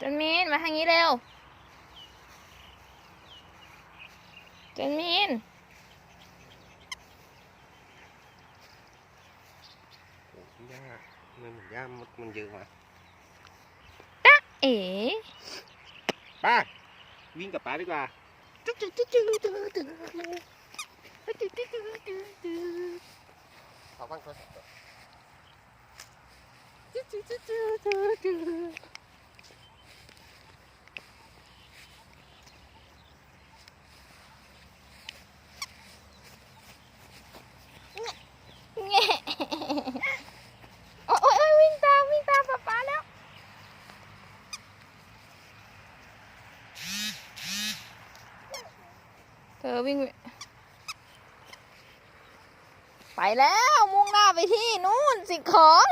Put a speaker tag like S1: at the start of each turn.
S1: จันมินมาทางนี้เร็วจันมิน
S2: โอ้ยย่ามันเหมือนย่ามันมันเยอะว่ะ
S1: จ๊ะเอ๋
S2: ป้าวิ่งกับป้าดีกว่าจุ๊กจุ๊กจุ๊กจุ๊กจุ๊กจุ๊กเอาบ้างก่อนจุ๊กจุ๊กจุ๊กจุ๊กจุ๊กจุ๊ก
S1: แง่โอ้ยโอ้ยวิ่งตามวิ่งตามป๊าป๊าแล้ว เธอวิ่ง ไปแล้วมุ่งหน้าไปที่นู่นสิของ